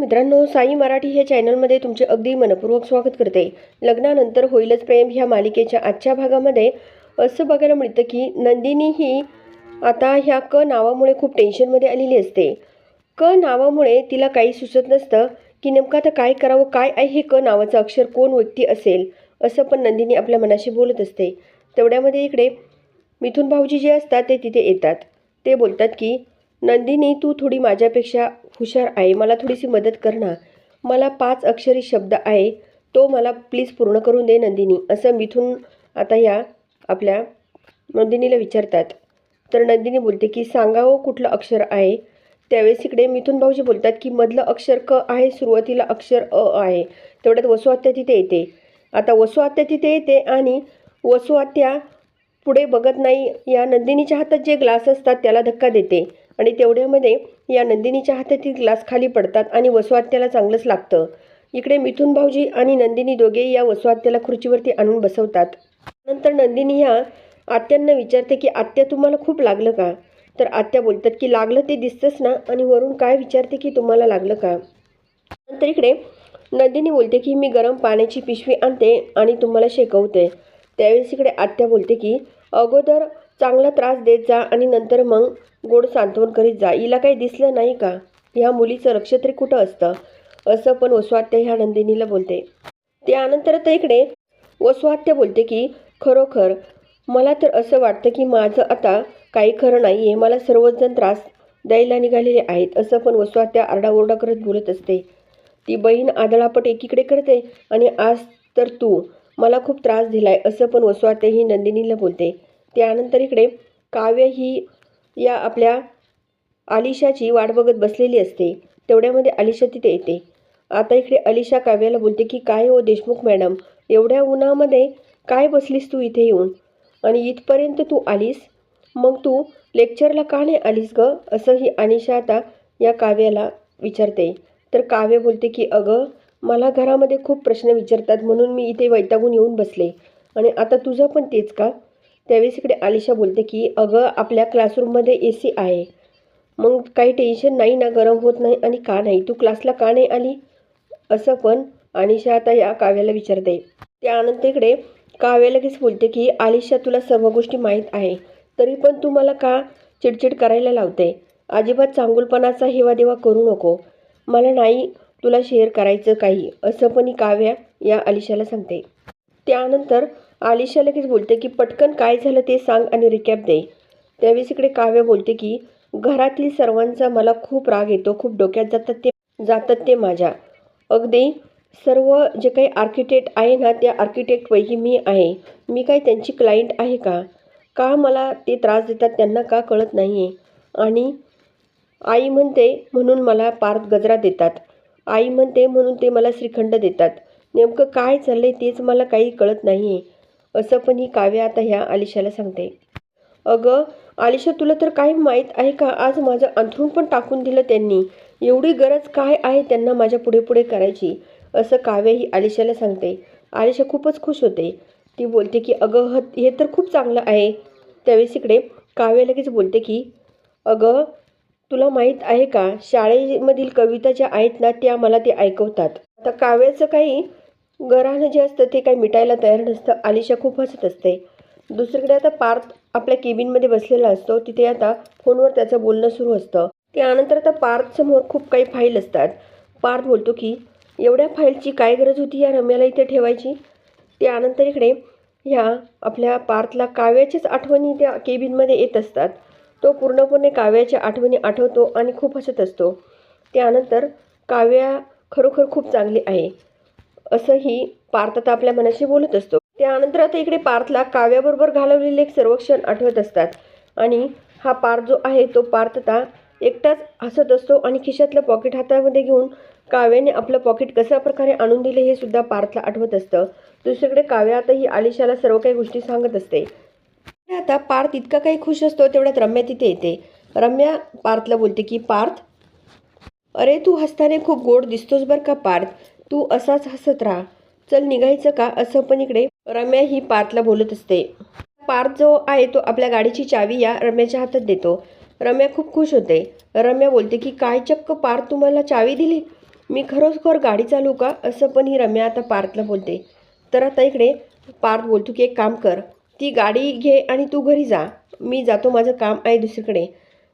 मित्रांनो साई मराठी ह्या चॅनलमध्ये तुमचे अगदी मनपूर्वक स्वागत करते. लग्नानंतर होईलच प्रेम ह्या मालिकेच्या आजच्या भागामध्ये. असं बघायला मिळतं की नंदिनी ही आता ह्या क नावामुळे खूप टेन्शनमध्ये आलेली असते. क नावामुळे तिला काही सुचत नसतं की नेमकं आता काय करावं काय आहे हे क नावाचं अक्षर कोण व्यक्ती असेल असं पण नंदिनी आपल्या मनाशी बोलत असते. तेवढ्यामध्ये इकडे मिथून भाऊजी जे असतात ते तिथे येतात. ते बोलतात की नंदिनी तू थोडी माझ्यापेक्षा हुशार आहे. मला थोडीशी मदत कर ना. मला पाच अक्षरी शब्द आहे. तो मला प्लीज पूर्ण करून दे नंदिनी. असं मिथून आता या आपल्या नंदिनीला विचारतात. तर नंदिनी बोलते की सांगावं हो, कुठलं अक्षर आहे? त्यावेळेस इकडे मिथून भाऊजी बोलतात की मधलं अक्षर क आहे सुरुवातीला अक्षर अ आहे. तेवढ्यात वसुआत्या तिथे येते. आता वसुआत्या तिथे येते आणि वसुआत्या पुढे बघत नाही. या नंदिनीच्या हातात जे ग्लास असतात त्याला धक्का देते. आणि तेवढ्यामध्ये या नंदिनीच्या हातातील ग्लास खाली पडतात आणि वसुआत्याला चांगलंच लागतं. इकडे मिथुन भाऊजी आणि नंदिनी दोघे या वसुआत्याला खुर्चीवरती आणून बसवतात. नंतर नंदिनी ह्या आत्यांना विचारते की आत्या तुम्हाला खूप लागलं का? तर आत्या बोलतात की लागलं ते दिसतंच ना आणि वरून काय विचारते की तुम्हाला लागलं का? नंतर इकडे नंदिनी बोलते की मी गरम पाण्याची पिशवी आणते आणि तुम्हाला शेकवते. त्यावेळेस इकडे आत्या बोलते की अगोदर चांगला त्रास देत जा आणि नंतर मग गोड सांत्वन करीत जा. हिला काही दिसलं नाही का? ह्या मुलीचं लक्ष तरी कुठं असतं? असं पण वस्वात्य ह्या नंदिनीला बोलते. त्यानंतर तर इकडे वस्वात्य बोलते की खरोखर मला तर असं वाटतं की माझं आता काही खरं नाही आहे मला सर्वजण त्रास द्यायला निघालेले आहेत. असं पण वसुआत्या आरडाओरडा करत बोलत असते. ती बहीण आदळापट एकीकडे करते आणि आज तर तू मला खूप त्रास दिलाय. असं पण वसुआत्या ही नंदिनीला बोलते. त्यानंतर इकडे काव्य ही या आपल्या आलिशाची वाट बघत बसलेली असते. तेवढ्यामध्ये आलिशा तिथे येते. आता इकडे अलिशा काव्याला बोलते की काय हो देशमुख मॅडम एवढ्या उन्हामध्ये काय बसलीस तू इथे येऊन? आणि इथपर्यंत तू आलीस? मग तू लेक्चरला का नाही आलीस ग? असं ही अनिशा आता या काव्याला विचारते. तर काव्य बोलते की अगं मला घरामध्ये खूप प्रश्न विचारतात म्हणून मी इथे वैतागून येऊन बसले. आणि आता तुझं पण तेच का? त्यावेळेस इकडे आलिशा बोलते की अगं आपल्या क्लासरूममध्ये ए सी आहे. मग काही टेन्शन नाही ना गरम होत नाही आणि का नाही? तू क्लासला का नाही आली? असं पण आलिशा आता या काव्याला विचारते. त्यानंतर इकडे काव्या लगेच बोलते की आलिशा तुला सर्व गोष्टी माहीत आहे. तरी पण तू मला का चिडचिड करायला लावते? अजिबात चांगुलपणाचा हेवा देवा करू नको. मला नाही तुला शेअर करायचं काही असं पण काव्या या आलिशाला सांगते. त्यानंतर आलिशा लगेच बोलते की पटकन काय झालं ते सांग आणि रिकॅप दे. त्यावेळेस इकडे काव्य बोलते की घरातील सर्वांचा मला खूप राग येतो खूप डोक्यात जातात ते जातात ते माझ्या. अगदी सर्व जे काही आर्किटेक्ट आहे ना त्या आर्किटेक्टपैकी मी आहे. मी काय त्यांची क्लायंट आहे का? का मला ते त्रास देतात त्यांना का कळत नाही आहे आणि आई म्हणते म्हणून मला पार्थ गजरा देतात. आई म्हणते म्हणून ते मला श्रीखंड देतात. नेमकं काय चाललंय तेच मला काही कळत नाही आहे असं पण ही काव्य आता ह्या आलिशाला सांगते. अगं आलिशा तुला तर काय माहीत आहे का? आज माझं अंथरूण पण टाकून दिलं त्यांनी. एवढी गरज काय आहे त्यांना माझ्या पुढे पुढे करायची? असं काव्य ही आलिशाला सांगते. आलिशा खूपच खुश होते. ती बोलते की अगं ह हे तर खूप चांगलं आहे. त्यावेळेस इकडे काव्य लगेच बोलते की अगं तुला माहीत आहे का? शाळेमधील कविता ज्या आहेत ना त्या मला ते ऐकवतात. आता काव्याचं काही घराणं जे असतं ते काही मिटायला तयार नसतं. आलिशा खूप हसत असते. दुसरीकडे आता पार्थ आपल्या केबिनमध्ये बसलेला असतो. तिथे आता फोनवर त्याचं बोलणं सुरू असतं. त्यानंतर आता पार्थसमोर खूप काही फाईल असतात. पार्थ बोलतो की एवढ्या फाईलची काय गरज होती या रम्याला इथे ठेवायची? त्यानंतर इकडे ह्या आपल्या पार्थला काव्याच्याच आठवणी त्या केबिनमध्ये येत असतात. तो पूर्णपणे काव्याच्या आठवणी आठवतो आणि खूप हसत असतो. त्यानंतर काव्या खरोखर खूप चांगली आहे. असंही पार्थ आता आपल्या मनाशी बोलत असतो. त्यानंतर आता इकडे पार्थला काव्याबरोबर घालवलेले एक सर्व क्षण आठवत असतात. आणि हा पार्थ जो आहे तो पार्थ आता एकटाच हसत असतो आणि खिशातलं पॉकेट हातामध्ये घेऊन काव्याने आपलं पॉकेट कशा प्रकारे आणून दिले हे सुद्धा पार्थला आठवत असतं. दुसरीकडे काव्या आता ही आलिशाला सर्व काही गोष्टी सांगत असते. आता पार्थ इतका काही खुश असतो तेवढ्यात रम्या तिथे येते. रम्या पार्थला बोलते की पार्थ अरे तू हसताने खूप गोड दिसतोस बरं का पार्थ? तू असाच हसत राहा. चल निघायचं का? असं पण इकडे रम्या ही पार्थला बोलत असते. पार्थ जो आहे तो आपल्या गाडीची चावी या रम्याच्या हातात देतो. रम्या खूप खुश होते. रम्या बोलते की काय चक्क पार्थ तुम्हाला चावी दिली? मी खरोखर गाडी चालू का? असं पण ही रम्या आता पार्थला बोलते. तर आता इकडे पार्थ बोलतो की एक काम कर. ती गाडी घे आणि तू घरी जा. मी जातो माझं काम आहे दुसरीकडे.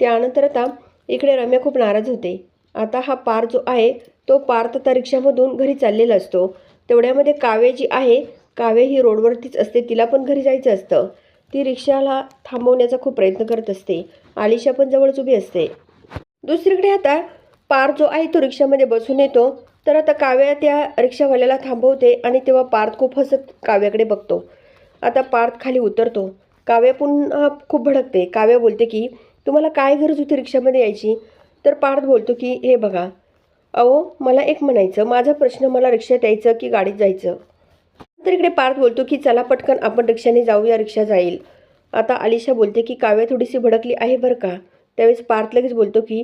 त्यानंतर आता इकडे रम्या खूप नाराज होते. आता हा पार जो आहे तो पार्थ आता रिक्षामधून घरी चाललेला असतो. तेवढ्यामध्ये काव्य जी आहे काव्य ही रोडवरतीच असते तिला पण घरी जायचं असतं. ती रिक्षाला थांबवण्याचा खूप प्रयत्न करत असते. आलिशा पण जवळच उभी असते. दुसरीकडे आता पार जो आहे तो रिक्षामध्ये बसून येतो. तर आता काव्या त्या रिक्षावाल्याला थांबवते आणि तेव्हा पार्थ खूप हसत काव्याकडे बघतो. आता पार्थ खाली उतरतो. काव्या पुन्हा खूप भडकते. काव्या बोलते की तुम्हाला काय गरज होती रिक्षामध्ये यायची? तर पार्थ बोलतो की हे बघा अहो मला एक म्हणायचं माझा प्रश्न मला रिक्षात यायचं की गाडीत जायचं? तर इकडे पार्थ बोलतो की चला पटकन आपण रिक्षाने जाऊया रिक्षा जाईल. आता आलिशा बोलते की काव्य थोडीशी भडकली आहे बरं का? त्यावेळेस पार्थ लगेच बोलतो की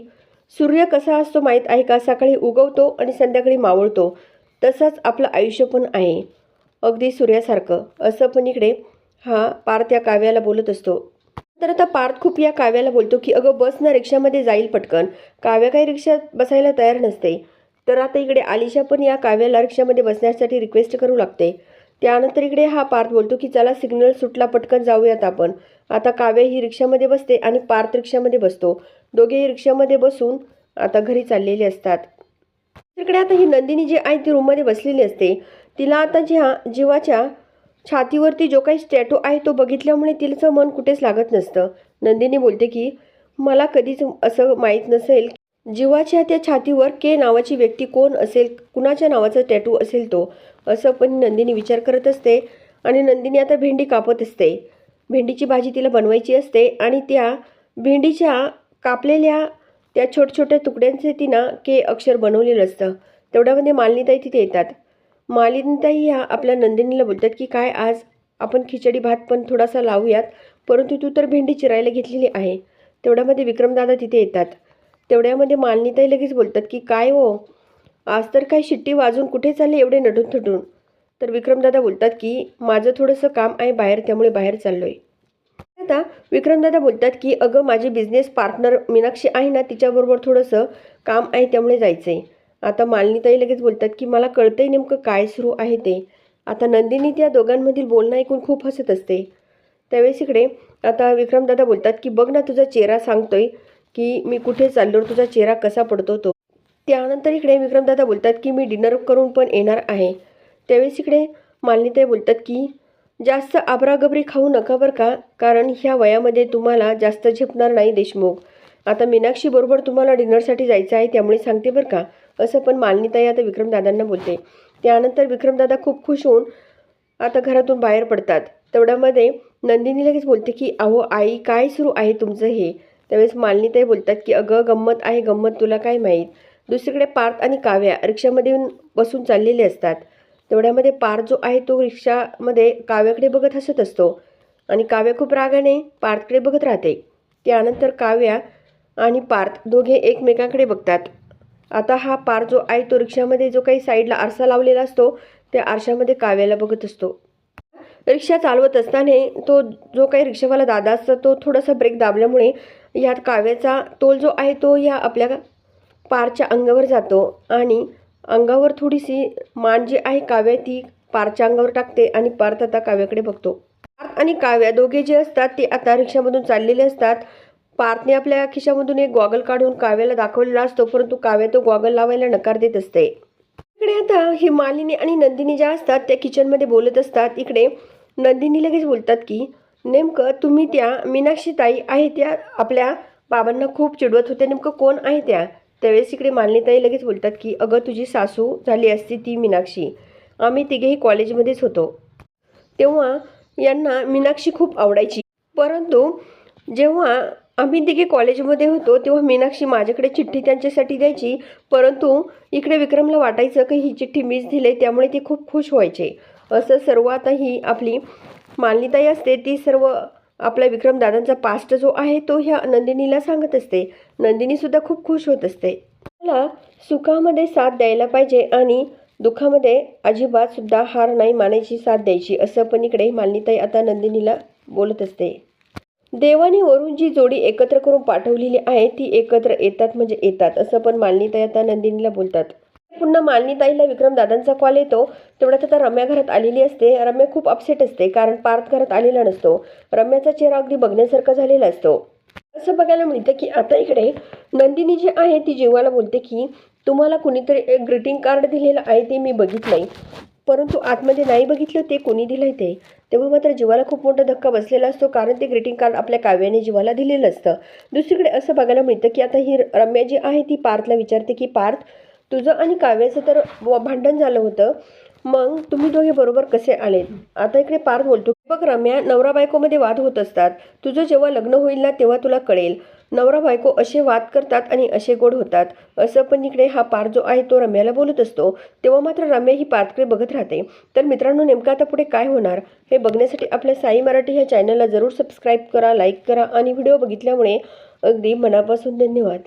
सूर्य कसा असतो माहीत आहे का? सकाळी उगवतो आणि संध्याकाळी मावळतो. तसंच आपलं आयुष्य पण आहे. अगदी सूर्यासारखं. असं पण इकडे हा पार्थ या काव्याला बोलत असतो. तर आता पार्थ खूप या काव्याला बोलतो की अगं बस ना रिक्षामध्ये जाईल पटकन. काव्या काही रिक्षात बसायला तयार नसते. तर आता इकडे आलिशा पण या काव्याला रिक्षामध्ये बसण्यासाठी रिक्वेस्ट करू लागते. त्यानंतर इकडे हा पार्थ बोलतो की चला सिग्नल सुटला पटकन जाऊयात आपण. आता काव्य ही रिक्षामध्ये बसते आणि पार्थ रिक्षामध्ये बसतो. दोघेही रिक्षामध्ये बसून आता घरी चाललेले असतात. तिकडे आता ही नंदिनी जी आहे ती रूममध्ये बसलेली असते. तिला आता ज्या जीवाच्या छातीवरती जो काही स्टॅटो आहे तो बघितल्यामुळे तिचं मन कुठेच लागत नसतं. नंदिनी बोलते की मला कधीच असं माहीत नसेल जीवाच्या त्या छातीवर के नावाची व्यक्ती कोण असेल कुणाच्या नावाचा टॅटू असेल तो असं पण नंदिनी विचार करत असते आणि नंदिनी आता भेंडी कापत असते. भेंडीची भाजी तिला बनवायची असते आणि त्या भेंडीच्या कापलेल्या त्या छोट्या छोट्या तुकड्यांचे तिनं के अक्षर बनवलेलं असतं. तेवढ्यामध्ये मालनीताई तिथे येतात. मालिनीताई ह्या आपल्या नंदिनीला बोलतात की काय आज आपण खिचडी भात पण थोडासा लावूयात परंतु तू तर भेंडी चिरायला घेतलेली आहे तेवढ्यामध्ये विक्रमदादा तिथे येतात. तेवढ्यामध्ये मालिनीताई लगेच बोलतात की काय हो? आज तर काय शिट्टी वाजून कुठे चालले एवढे नटून थटून तर विक्रमदादा बोलतात की माझं थोडंसं काम आहे बाहेर त्यामुळे बाहेर चाललो आहे आता विक्रमदादा बोलतात की अगं माझी बिझनेस पार्टनर मीनाक्षी आहे ना तिच्याबरोबर थोडंसं काम आहे त्यामुळे जायचं आहे आता मालिनीताई लगेच बोलतात की मला कळतंय नेमकं काय सुरू आहे ते. आता नंदिनी त्या दोघांमधील बोलणं ऐकून खूप हसत असते. त्यावेळेस इकडे आता विक्रमदादा बोलतात की बघ ना तुझा चेहरा सांगतोय की मी कुठे चाललो तुझा चेहरा कसा पडतो तो. त्यानंतर इकडे विक्रमदादा बोलतात की मी डिनर करून पण येणार आहे. त्यावेळेस इकडे मालिनीताई बोलतात की जास्त आबरागबरी खाऊ नका बरं का कारण ह्या वयामध्ये तुम्हाला जास्त झेपणार नाही देशमुख. आता मीनाक्षीबरोबर तुम्हाला डिनरसाठी जायचं आहे त्यामुळे सांगते बरं का. असं पण मालनीताई आता विक्रमदादांना बोलते. त्यानंतर विक्रमदादा खूप खुश होऊन आता घरातून बाहेर पडतात. तेवढ्यामध्ये नंदिनी लगेच बोलते की अहो आई काय सुरू आहे तुमचं हे? त्यावेळेस मालनीताई बोलतात की अगं गंमत आहे गंमत तुला काय माहीत? दुसरीकडे पार्थ आणि काव्या रिक्षामध्ये येऊन बसून चाललेले असतात. तेवढ्यामध्ये पार्थ जो आहे तो रिक्षामध्ये काव्याकडे बघत हसत असतो आणि काव्या खूप रागाने पार्थकडे बघत राहते. त्यानंतर काव्या आणि पार्थ दोघे एकमेकांकडे बघतात. आता हा पार जो आहे तो रिक्षामध्ये जो काही साईडला आरसा लावलेला असतो त्या आरशामध्ये काव्याला बघत असतो. रिक्षा चालवत असताना तो जो काही रिक्षावाला दादा असतो तो थोडासा ब्रेक दाबल्यामुळे ह्यात काव्याचा तोल जो आहे तो या आपल्या पारच्या अंगावर जातो आणि अंगावर थोडीशी मान जी आहे काव्या ती पारच्या अंगावर टाकते आणि पार्थ आता काव्याकडे बघतो. पार्थ आणि काव्या दोघे जे असतात ते आता रिक्षामधून चाललेले असतात. पार्थने आपल्या खिशामधून एक गॉगल काढून काव्याला दाखवलेला असतो परंतु काव्या तो गॉगल लावायला नकार देत असते. इकडे आता ही मालिनी आणि नंदिनी ज्या असतात त्या किचनमध्ये बोलत असतात. इकडे नंदिनी लगेच बोलतात की नेमकं तुम्ही त्या मीनाक्षी ताई आहे त्या? आपल्या बाबांना खूप चिडवत होते नेमकं कोण आहे त्या? त्यावेळेस इकडे मालिनीताई लगेच बोलतात की अगं तुझी सासू झाली असती ती मीनाक्षी. आम्ही तिघेही कॉलेजमध्येच होतो. तेव्हा यांना मीनाक्षी खूप आवडायची. परंतु जेव्हा आम्ही तिघे कॉलेजमध्ये होतो तेव्हा मीनाक्षी माझ्याकडे चिठ्ठी त्यांच्यासाठी द्यायची. परंतु इकडे विक्रमला वाटायचं की ही चिठ्ठी मीच दिले त्यामुळे ते खूप खुश व्हायचे. असं सर्व आता ही आपली मालिनीताई असते ती सर्व आपला विक्रमदादांचा पास्ट जो आहे तो ह्या नंदिनीला सांगत असते. नंदिनीसुद्धा खूप खुश होत असते. मला सुखामध्ये साथ द्यायला पाहिजे आणि दुःखामध्ये अजिबातसुद्धा हार नाही मानायची साथ द्यायची असं पण इकडे मालिनीताई आता नंदिनीला बोलत असते. देवाने वरून जी जोडी एकत्र करून पाठवलेली आहे ती एकत्र येतात म्हणजे येतात असं पण मालिनीताई आता नंदिनीला बोलतात. पुन्हा मालिनीताईला विक्रमदादांचा कॉल येतो. तेवढ्यात आता रम्या घरात आलेली असते. रम्या खूप अपसेट असते कारण पार्थ घरात आलेला नसतो. रम्याचा चेहरा अगदी बघण्यासारखा झालेला असतो. असं बघायला मिळतं की आता इकडे नंदिनी जी आहे ती जीवाला बोलते की तुम्हाला कुणीतरी एक ग्रीटिंग कार्ड दिलेलं आहे ते मी बघितलंय. परंतु आतमध्ये नाही बघितलं ते कोणी दिलं ते? तेव्हा मात्र जीवाला खूप मोठा धक्का बसलेला असतो कारण ते ग्रीटिंग कार्ड आपल्या काव्याने जीवाला दिलेलं असतं. दुसरीकडे असं बघायला मिळतं की आता ही रम्या जी आहे ती पार्थला विचारते की पार्थ तुझं आणि काव्याचं तर व- भांडण झालं होतं. मग तुम्ही दोघे बरोबर कसे आलेत आता इकडे पार्थ बोलतो बघ रम्या नवरा बायकोमध्ये वाद होत असतात. तुझं जेव्हा लग्न होईल ना तेव्हा तुला कळेल. नवरा बायको असे वाद करतात आणि असे गोड होतात. असं पण इकडे हा पार जो आहे तो रम्याला बोलत असतो. तेव्हा मात्र रम्या ही पार्थकडे बघत राहते. तर मित्रांनो नेमकं आता पुढे काय होणार हे बघण्यासाठी आपल्या साई मराठी ह्या चॅनलला जरूर सबस्क्राईब करा लाईक करा आणि व्हिडिओ बघितल्यामुळे अगदी मनापासून धन्यवाद.